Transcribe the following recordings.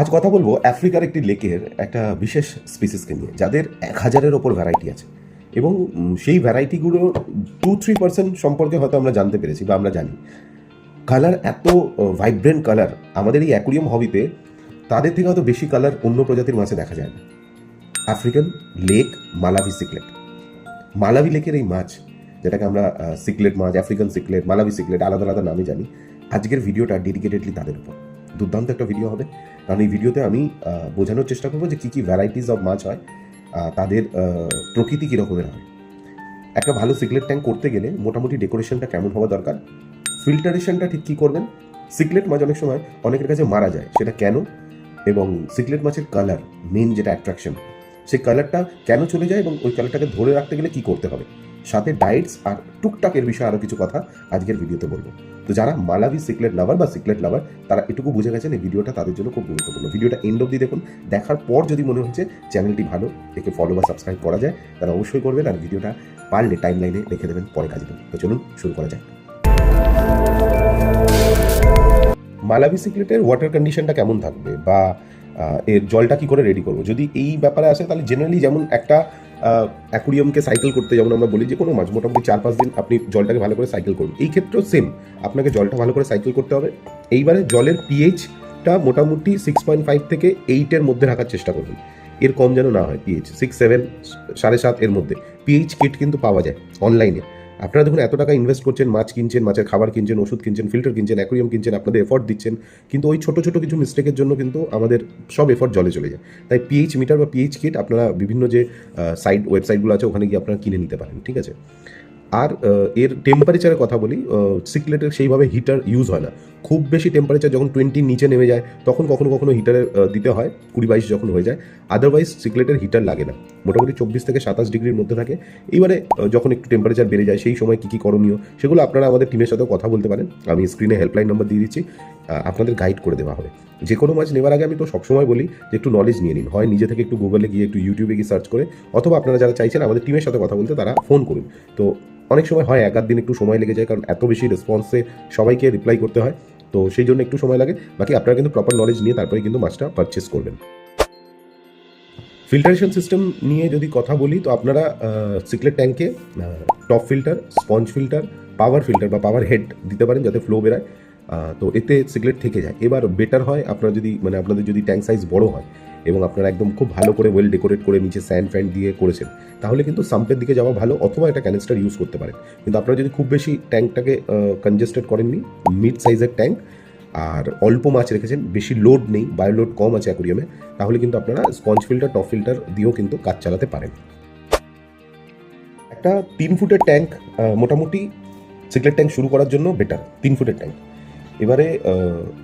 আজ কথা বলব আফ্রিকার একটি লেকের একটা বিশেষ স্পিসিসকে নিয়ে, যাদের এক হাজারের ওপর ভ্যারাইটি আছে। এবং সেই ভ্যারাইটিগুলো টু থ্রি পার্সেন্ট সম্পর্কে হয়তো আমরা জানতে পেরেছি বা আমরা জানি। কালার এত ভাইব্রেন্ট কালার আমাদের এই অ্যাকুরিয়াম হবিতে তাদের থেকে হয়তো বেশি কালার অন্য প্রজাতির মাছে দেখা যায় না। আফ্রিকান লেক মালাভি সিকলেট মালাভি লেকের এই মাছ, যেটাকে আমরা সিকলেট মাছ আফ্রিকান সিকলেট মালাভি সিকলেট আলাদা আলাদা নামে জানি, আজকের ভিডিওটা ডেডিকেটেডলি তাদের উপর। দুর্দান্ত একটা ভিডিও হবে। কারণ এই ভিডিওতে আমি বোঝানোর চেষ্টা করব যে কী কী ভ্যারাইটিস অফ মাছ হয় তাদের প্রকৃতি কী রকমের হয়। একটা ভালো সিকলেট ট্যাঙ্ক করতে গেলে মোটামুটি ডেকোরেশনটা কেমন হওয়া দরকার? ফিল্টারেশনটা ঠিক কী করবেন? সিকলেট মাছ অনেক সময় অনেকের কাছে মারা যায়, সেটা কেন? এবং সিকলেট মাছের কালার মেন যেটা অ্যাট্রাকশন সেই কালারটা কেন চলে যায় এবং ওই কালারটাকে ধরে রাখতে গেলে কি করতে হবে? সাথে ডায়েটস আর টুকটাকের বিষয়ে আরও কিছু কথা আজকের ভিডিওতে বলব। তো যারা মালাভি সিকলেট লাভার বা সিকলেট লাভার, তারা এটুকু বুঝে গেছেন এই ভিডিওটা তাদের জন্য খুব গুরুত্বপূর্ণ। ভিডিওটা এন্ড অব্দি দেখুন। দেখার পর যদি মনে হচ্ছে চ্যানেলটি ভালো, একে ফলো বা সাবস্ক্রাইব করা যায় তারা অবশ্যই করবেন আর ভিডিওটা পারলে টাইম লাইনে রেখে দেবেন, পরে কাজে তো চলুন শুরু করা যায় মালাভি সিকলেটের ওয়াটার কন্ডিশনটা কেমন থাকবে বা এর জলটা কি করে রেডি করব? যদি এই ব্যাপারে আসে, তাহলে জেনারেলি যেমন একটা অ্যাকুরিয়ামকে সাইকেল করতে যেমন আমরা বলি যে, কোনো মাছ মোটামুটি চার পাঁচ দিন আপনি জলটাকে ভালো করে সাইকেল করুন। এই ক্ষেত্রেও সেম আপনাকে জলটা ভালো করে সাইকেল করতে হবে। এইবারে জলের পিএইচটা মোটামুটি সিক্স পয়েন্ট ফাইভ থেকে এইটের মধ্যে রাখার চেষ্টা করবেন এর কম যেন না হয় পিএইচ সিক্স সেভেন সাড়ে সাত এর মধ্যে। পিএইচ কিট কিন্তু পাওয়া যায় অনলাইনে আপনারা দেখুন, এত টাকা ইনভেস্ট করছেন, মাছ কিনছেন, মাছের খাবার কিনছেন, ওষুধ কিনছেন ফিল্টার কিনছেন অ্যাকুরিয়াম কিনছেন, আপনাদের এফর্ট দিচ্ছেন, কিন্তু ওই ছোটো ছোটো কিছু মিস্টেকের জন্য কিন্তু আমাদের সব এফর্ট জলে চলে যায়। তাই পিএইচ মিটার বা পিএইচ কিট আপনারা বিভিন্ন যে সাইট ওয়েবসাইটগুলো আছে, ওখানে গিয়ে আপনারা কিনে নিতে পারেন, ঠিক আছে? আর এর টেম্পারেচারের কথা বলি সিকলেটের সেইভাবে হিটার ইউজ হয় না। খুব বেশি টেম্পারেচার যখন টোয়েন্টির নিচে নেমে যায়, তখন কখনো কখনো হিটারে দিতে হয়, কুড়ি বাইশ যখন হয়ে যায়। আদারওয়াইজ সিকলেটের হিটার লাগে না। মোটামুটি চব্বিশ থেকে সাতাশ ডিগ্রির মধ্যে থাকে। এইবারে যখন একটু টেম্পারেচার বেড়ে যায়, সেই সময় কী কী করণীয়, সেগুলো আপনারা আমাদের টিমের সাথেও কথা বলতে পারেন। আমি স্ক্রিনে হেল্পলাইন নাম্বার দিয়ে দিচ্ছি। আপনাদের গাইড করে দেওয়া হবে যে কোনো মাছ নেওয়ার আগে আমি তো সবসময় বলি যে একটু নলেজ নিয়ে নিন। হয় নিজে থেকে একটু গুগলে গিয়ে একটু ইউটিউবে গিয়ে সার্চ করে, অথবা আপনারা যারা চাইছেন আমাদের টিমের সাথে কথা বলতে, তারা ফোন করুন। তো অনেক সময় হয় এক আধ দিন একটু সময় লেগে যায়, কারণ এত বেশি রেসপন্সে সবাইকে রিপ্লাই করতে হয়। তো সেই জন্য একটু সময় লাগে। বাকি আপনারা কিন্তু প্রপার নলেজ নিয়ে তারপরে কিন্তু মাছটা পারচেস করবেন। ফিল্টারেশন সিস্টেম নিয়ে যদি কথা বলি, তো আপনারা সিকলেট ট্যাঙ্কে top filter sponge filter power filter বা পাওয়ার হেড দিতে পারেন যাতে ফ্লো বেরায়। তো এতে সিগারেট থেকে যায়। এবার বেটার হয় আপনারা যদি মানে আপনাদের যদি ট্যাঙ্ক সাইজ বড় হয় এবং আপনারা একদম খুব ভালো করে ওয়েল ডেকোরেট করে নিচে স্যান্ড ফ্যান্ড দিয়ে করেছেন, তাহলে কিন্তু সাম্পের দিকে যাওয়া ভালো অথবা একটা ক্যানিস্টার ইউজ করতে পারেন। কিন্তু আপনারা যদি খুব বেশি ট্যাঙ্কটাকে কনজেস্টেড করেননি মিড সাইজের ট্যাঙ্ক আর অল্প মাছ রেখেছেন, বেশি লোড নেই বায়োলোড কম আছে অ্যাকুরিয়ামে তাহলে কিন্তু আপনারা স্পঞ্জ ফিল্টার টপ ফিল্টার দিয়েও কিন্তু কাজ চালাতে পারেন। একটা তিন ফুটের ট্যাঙ্ক মোটামুটি সিকলেট ট্যাঙ্ক শুরু করার জন্য বেটার তিন ফুটের ট্যাঙ্ক এবারে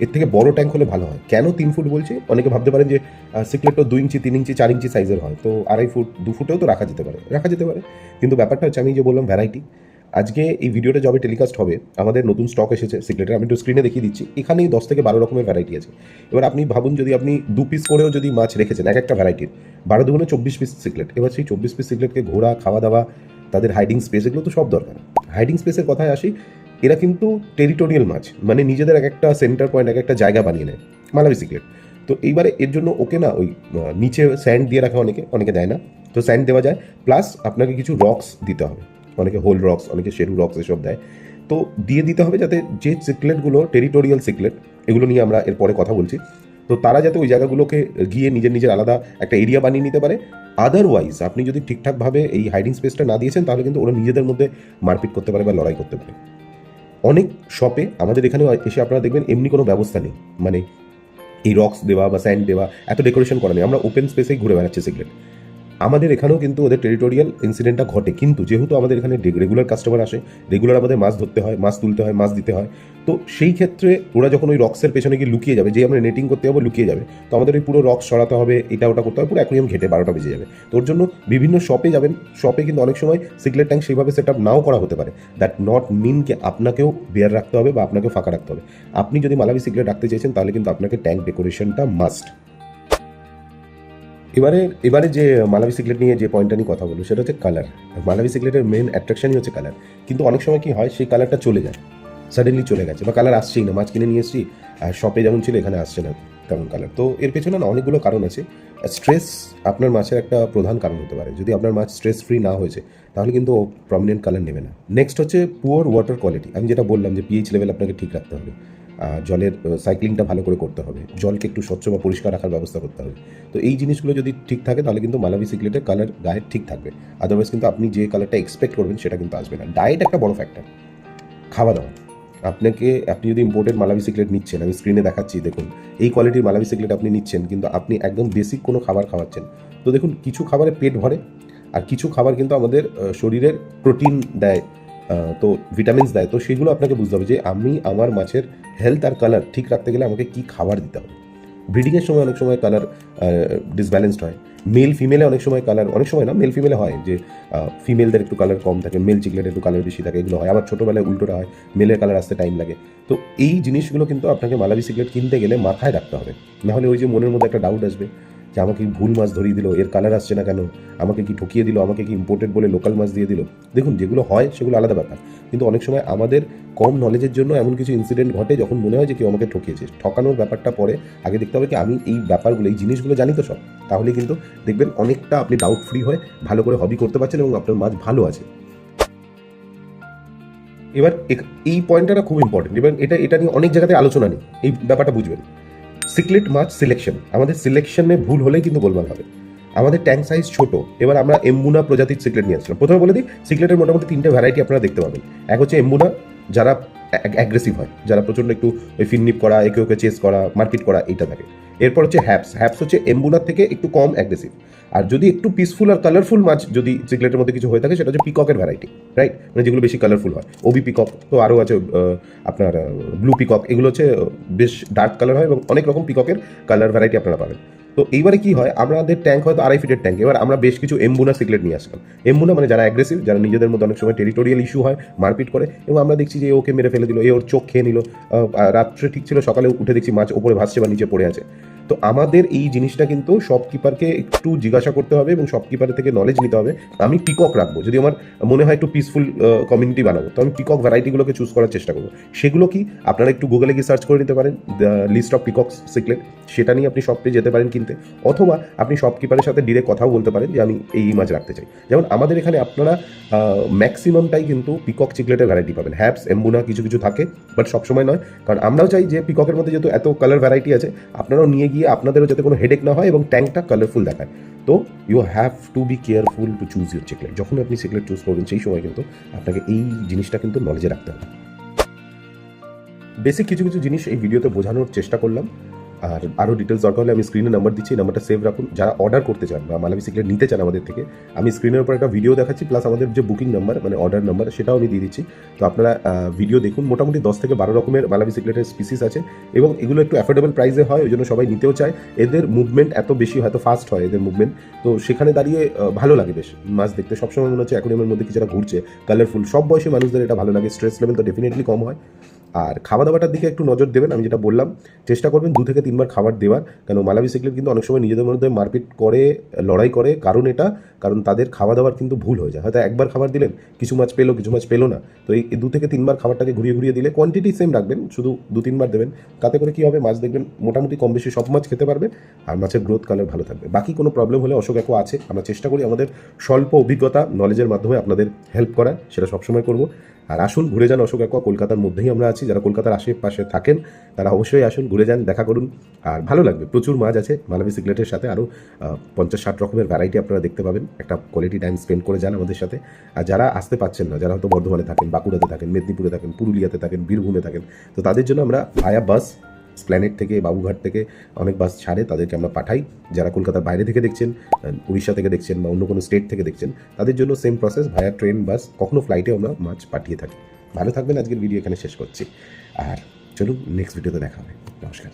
এর থেকে বড় ট্যাঙ্ক হলে ভালো হয়। কেন তিন ফুট বলছি? অনেকে ভাবতে পারেন যে সিকলেট তো দুই ইঞ্চি, তিন ইঞ্চি, চার ইঞ্চি সাইজের হয়। তো আড়াই ফুট, দু ফুটেও তো রাখা যেতে পারে, রাখা যেতে পারে। কিন্তু ব্যাপারটা হচ্ছে, আমি যে বললাম ভ্যারাইটি আজকে এই ভিডিওটা যবে টেলিকাস্ট হবে, আমাদের নতুন স্টক এসেছে সিকলেটের আমি একটু স্ক্রিনে দেখিয়ে দিচ্ছি, এখানেই দশ থেকে বারো রকমের ভ্যারাইটি আছে। এবার আপনি ভাবুন, যদি আপনি দু পিস করেও যদি মাছ রেখেছেন, এক একটা ভ্যারাইটির বারো দুগুণে চব্বিশ পিস সিকলেট এবার সেই চব্বিশ পিস সিকলেটকে ঘোরা, খাওয়া দাওয়া, তাদের হাইডিং স্পেস এগুলো তো সব দরকার। হাইডিং স্পেসের কথায় আসি এরা কিন্তু টেরিটোরিয়াল মাছ। মানে নিজেদের এক একটা সেন্টার পয়েন্ট এক একটা জায়গা বানিয়ে নেয়। মালাবি সিকলেট তো এইবারে এর জন্য ওকে না ওই নিচে স্যান্ড দিয়ে রাখা অনেকে অনেকে দেয় না। তো স্যান্ড দেওয়া যায়। প্লাস আপনাকে কিছু রক্স দিতে হবে। অনেকে হোল রক্স অনেকে শেরু রক্স এসব দেয়। তো দিয়ে দিতে হবে যাতে যে সিকলেটগুলো টেরিটোরিয়াল সিকলেট এগুলো নিয়ে আমরা এরপরে কথা বলছি। তো তারা যাতে ওই জায়গাগুলোকে গিয়ে নিজের নিজের আলাদা একটা এরিয়া বানিয়ে নিতে পারে। আদারওয়াইজ আপনি যদি ঠিকঠাকভাবে এই হাইডিং স্পেসটা না দিয়েছেন, তাহলে কিন্তু ওরা নিজেদের মধ্যে মারপিট করতে পারে বা লড়াই করতে পারে। অনেক শপে আমাদের এখানেও এসে আপনারা দেখবেন এমনি কোনো ব্যবস্থা নেই। মানে এই রক্স দেওয়া বা স্যান্ড দেওয়া, এত ডেকোরেশন করা নেই। আমরা ওপেন স্পেসেই ঘুরে বেড়াচ্ছি সিগরেট আমাদের এখানেও কিন্তু ওদের টেরিটোরিয়াল ইনসিডেন্টটা ঘটে। কিন্তু যেহেতু আমাদের এখানে রেগুলার কাস্টমার আসে রেগুলার আমাদের মাছ ধরতে হয়, মাছ তুলতে হয়, মাছ দিতে হয়, তো সেই ক্ষেত্রে ওরা যখন ওই রক্সের পেছনে গিয়ে লুকিয়ে যাবে যে আমরা নেটিং করতে যাব, লুকিয়ে যাবে, তো আমাদের ওই পুরো রক্স সরাতে হবে, এটা ওটা করতে হবে, পুরো অ্যাকুরিয়াম ঘেটে বারোটা বেজে যাবে। তো ওর জন্য বিভিন্ন শপে যাবেন শপে কিন্তু অনেক সময় সিগলেট ট্যাঙ্ক সেইভাবে সেট আপ নাও করা হতে পারে। দ্যাট নট মিন কে আপনাকেও বেয়ার রাখতে হবে বা আপনাকে ফাঁকা রাখতে হবে। আপনি যদি মালাবি সিগলেট রাখতে চাইছেন তাহলে কিন্তু আপনাকে ট্যাঙ্ক ডেকোরেশনটা মাস্ট এবারে এবারে যে মালাবি সিগলেট নিয়ে যে পয়েন্টটা নিয়ে কথা বলব সেটা হচ্ছে কালার মালাবি সিগলেটের মেন অ্যাট্রাকশনই হচ্ছে কালার কিন্তু অনেক সময় কি হয়, সেই কালারটা চলে যায় সাডেনলি চলে গেছে, বা কালার আসছেই না। মাছ কিনে নিয়ে এসেছি, আর শপে যেমন ছিল, এখানে আসছে না তেমন কালার তো এর পেছনে না অনেকগুলো কারণ আছে। স্ট্রেস আপনার মাছের একটা প্রধান কারণ হতে পারে। যদি আপনার মাছ স্ট্রেস ফ্রি না হয়েছে, তাহলে কিন্তু প্রমিনেন্ট কালার নেবে না। নেক্সট হচ্ছে পুয়ার ওয়াটার কোয়ালিটি আমি যেটা বললাম যে পিএইচ লেভেল আপনাকে ঠিক রাখতে হবে। জলের সাইক্লিংটা ভালো করে করতে হবে। জলকে একটু স্বচ্ছ বা পরিষ্কার রাখার ব্যবস্থা করতে হবে। তো এই জিনিসগুলো যদি ঠিক থাকে, তাহলে কিন্তু মালাবি সিগলেটের কালার গায়ে ঠিক থাকবে। আদারওয়াইজ কিন্তু আপনি যে কালারটা এক্সপেক্ট করবেন, সেটা কিন্তু আসবে না। ডায়েট একটা বড় ফ্যাক্টর খাওয়া দাওয়া আপনাকে, আপনি যদি ইম্পোর্টেড মালাবি সিগলেট নিচ্ছেন, আমি স্ক্রিনে দেখাচ্ছি, দেখুন। এই কোয়ালিটির মালাবি সিগলেট আপনি নিচ্ছেন, কিন্তু আপনি একদম বেসিক কোনো খাবার খাওয়াচ্ছেন। তো দেখুন, কিছু খাবারে পেট ভরে, আর কিছু খাবার কিন্তু আমাদের শরীরের প্রোটিন দেয়। তো ভিটামিনস দেয়, তো সেগুলো আপনাকে বুঝতে হবে যে আমি আমার মাছের হেলথ আর কালার ঠিক রাখতে গেলে আমাকে কি খাবার দিতে হবে। ব্রিডিংয়ের সময় অনেক সময় কালার ডিসব্যালেন্সড হয়। মেল ফিমেলে অনেক সময় কালার অনেক সময় না মেল ফিমেলে হয় যে ফিমেলদের একটু কালার কম থাকে মেল চিকলেট একটু কালার বেশি থাকে, এগুলো হয়। আবার ছোটোবেলায় উল্টোটা হয় মেলের কালার আসতে টাইম লাগে। তো এই জিনিসগুলো কিন্তু আপনাকে মালাবি সিগারেট কিনতে গেলে মাথায় রাখতে হবে। নাহলে ওই যে মনের মধ্যে একটা ডাউট আসবে যে আমাকে ভুল মাছ ধরিয়ে দিল, এর কালার আসছে না কেন? আমাকে কি ঠকিয়ে দিল? আমাকে কি ইম্পোর্টেড বলে লোকাল মাছ দিয়ে দিল? দেখুন, যেগুলো হয় সেগুলো আলাদা ব্যাপার। কিন্তু অনেক সময় আমাদের কম নলেজের জন্য এমন কিছু ইনসিডেন্ট ঘটে যখন মনে হয় যে কেউ আমাকে ঠকিয়েছে। ঠকানোর ব্যাপারটা পরে আগে দেখতে হবে কি আমি এই ব্যাপারগুলো, এই জিনিসগুলো জানি তো সব। তাহলে কিন্তু দেখবেন অনেকটা আপনি ডাউট ফ্রি হয়ে ভালো করে হবি করতে পারছেন এবং আপনার মাছ ভালো আছে। এবার এই পয়েন্টটা খুব ইম্পর্টেন্ট এবার এটা এটা নিয়ে অনেক জায়গাতে আলোচনা নেই। এই ব্যাপারটা বুঝবেন। সিক্লেট মাছ সিলেকশন আমাদের সিলেকশনে ভুল হলে কিন্তু গোলমাল হবে। আমাদের ট্যাঙ্ক সাইজ ছোট। এবার আমরা এম্বুনা প্রজাতির সিক্রেট নিয়ে আসছিলাম। প্রথমে বলে দিই সিক্রেটের মোটামুটি তিনটে ভ্যারাইটি আপনারা দেখতে পাবেন। এক হচ্ছে এম্বুনা, যারা অ্যাগ্রেসিভ হয়, যারা প্রচণ্ড একটু ওই ফিননিপ করা, একে ওকে চেস করা মার্কেট করা, এইটা থাকে। এরপর হচ্ছে হ্যাপস হ্যাপস হচ্ছে এম্বুনার থেকে একটু কম অ্যাগ্রেসিভ আর যদি একটু পিসফুল আর কালারফুল মাছ যদি সিগলেটের মধ্যে কিছু হয়ে থাকে, সেটা হচ্ছে পিককের ভ্যারাইটি রাইট মানে যেগুলো বেশি কালারফুল হয়। ওবি পিকক তো আরও আছে আপনার ব্লু পিকক এগুলো হচ্ছে বেশ ডার্ক কালার হয় এবং অনেক রকম পিককের কালার ভ্যারাইটি আপনারা পাবেন। তো এইবারে কি হয়? আমাদের ট্যাঙ্ক হয়তো আড়াই ফিটের ট্যাঙ্ক এবার আমরা বেশ কিছু এম্বুনা সিগলেট নিয়ে আসলাম। এম্বুনা মানে যারা অ্যাগ্রেসিভ যারা নিজেদের মধ্যে অনেক সময় টেরিটোরিয়াল ইস্যু হয়, মারপিট করে, এবং আমরা দেখছি যে ওকে মেরে ফেলে দিল, এ ওর চোখ খেয়ে নিল রাত্রে ঠিক ছিল, সকালে উঠে দেখছি মাছ ওপরে ভাসছে বা নিচে পড়ে আছে। তো আমাদের এই জিনিসটা কিন্তু শপকিপারকে একটু জিজ্ঞাসা করতে হবে এবং শপকিপারের থেকে নলেজ নিতে হবে। আমি পিকক রাখব। যদি আমার মনে হয় একটু পিসফুল কমিউনিটি বানাবো, তো আমি পিকক ভ্যারাইটিগুলোকে চুজ করার চেষ্টা করব। সেগুলো কি? আপনারা একটু গুগলে গিয়ে সার্চ করে নিতে পারেন the list of peacock cichlid সেটা নিয়ে আপনি শপে যেতে পারেন কিনতে। অথবা আপনি শপকিপারের সাথে ডিরেক্ট কথাও বলতে পারেন যে, আমি এই মাছ রাখতে চাই। যেমন আমাদের এখানে আপনারা ম্যাক্সিমামটাই কিন্তু পিকক চিকলেটের ভ্যারাইটি পাবেন। হ্যাপস এম্বুনা কিছু কিছু থাকে বাট সবসময় নয়। কারণ আমরাও চাই যে পিককের মধ্যে যেহেতু এত কালার ভ্যারাইটি আছে, আপনারাও নিয়ে গিয়ে আপনাদেরও যাতে কোনো হেডেক না হয় এবং ট্যাঙ্কটা কালারফুল দেখায়। তো you have to be careful to choose your cichlid যখন আপনি সিকলেট চুজ করবেন, সেই সময় কিন্তু আপনাকে এই জিনিসটা কিন্তু নলেজে রাখতে হবে। বেসিক কিছু কিছু জিনিস এই ভিডিওতে বোঝানোর চেষ্টা করলাম। আর আরও ডিটেলস দরকার হলে আমি স্ক্রিনে নাম্বার দিচ্ছি নাম্বারটা সেভ রাখুন। যারা অর্ডার করতে চান বা মালাবি সিকলেট নিতে চান আমাদের থেকে, আমি স্ক্রিনের উপর একটা ভিডিও দেখাচ্ছি প্লাস আমাদের যে বুকিং নাম্বার মানে অর্ডার নাম্বার সেটাও আমি দিয়ে দিচ্ছি। তো আপনারা ভিডিও দেখুন, মোটামুটি দশ থেকে বারো রকমের মালাবি সিকলেটের স্পিসিস আছে এবং এগুলো একটু অ্যাফোর্ডেবল প্রাইসে হয়, ওই জন্য সবাই নিতেও চায়। এদের মুভমেন্ট এত বেশি হয়তো ফাস্ট হয় এদের মুভমেন্ট তো সেখানে দাঁড়িয়ে ভালো লাগে বেশ। মাছ দেখতে সবসময় মনে হচ্ছে অ্যাকোরিয়ামের মধ্যে একটা ঘুরছে কালারফুল সব বয়সী মানুষদের এটা ভালো লাগে স্ট্রেস লেভেল তো ডেফিনেটলি কম হয়। আর খাওয়া দাওয়াটার দিকে একটু নজর দেবেন, আমি যেটা বললাম, চেষ্টা করবেন দু থেকে তিনবার খাবার দেওয়ার, কেন মালাবি সিকলেট কিন্তু অনেক সময় নিজেদের মধ্যে মারপিট করে, লড়াই করে, কারণ এটা, কারণ তাদের খাওয়া দাওয়ার কিন্তু ভুল হয়ে যায়। হয়তো একবার খাবার দিলেন, কিছু মাছ পেল, কিছু মাছ পেল না, তো এই দু থেকে তিনবার খাবারটাকে ঘুরিয়ে ঘুরিয়ে দিলে কোয়ান্টিটি সেম রাখবেন, শুধু দু তিনবার দেবেন, তাতে করে কি হবে, মাছ দেখবেন মোটামুটি কম বেশি সব মাছ খেতে পারবে, আর মাছের গ্রোথ কালার ভালো থাকবে। বাকি কোনো প্রবলেম হলে অশোক একো আছে, আমরা চেষ্টা করি আমাদের স্বল্প অভিজ্ঞতা নলেজের মাধ্যমে আপনাদের হেল্প করার, সেটা সবসময় করব। আর আসুন, ঘুরে যান অশোক একোয়া কলকাতার মধ্যেই আমরা আছি। যারা কলকাতার আশেপাশে থাকেন, তারা অবশ্যই আসুন, ঘুরে যান, দেখা করুন। আর ভালো লাগবে, প্রচুর মাছ আছে, মালাবি সিগলেটের সাথে আরও পঞ্চাশ ষাট রকমের ভ্যারাইটি আপনারা দেখতে পাবেন। একটা কোয়ালিটি টাইম স্পেন্ড করে যান আমাদের সাথে। আর যারা আসতে পাচ্ছেন না, যারা হয়তো বর্ধমানে থাকেন, বাঁকুড়াতে থাকেন, মেদিনীপুরে থাকেন, পুরুলিয়াতে থাকেন, বীরভূমে থাকেন, তো তাদের জন্য আমরা ভায়া বাস স্প্ল্যানেট থেকে, বাবুঘাট থেকে অনেক বাস ছাড়ে, তাদেরকে আমরা পাঠাই। যারা কলকাতার বাইরে থেকে দেখছেন উড়িষ্যা থেকে দেখছেন বা অন্য কোনো স্টেট থেকে দেখছেন, তাদের জন্য same process via train bus কখনো ফ্লাইটে আমরা মাছ পাঠিয়ে থাকি। ভালো থাকবেন, আজকের ভিডিও এখানে শেষ করছি। আর চলুন নেক্সট ভিডিওতে দেখা হবে। নমস্কার।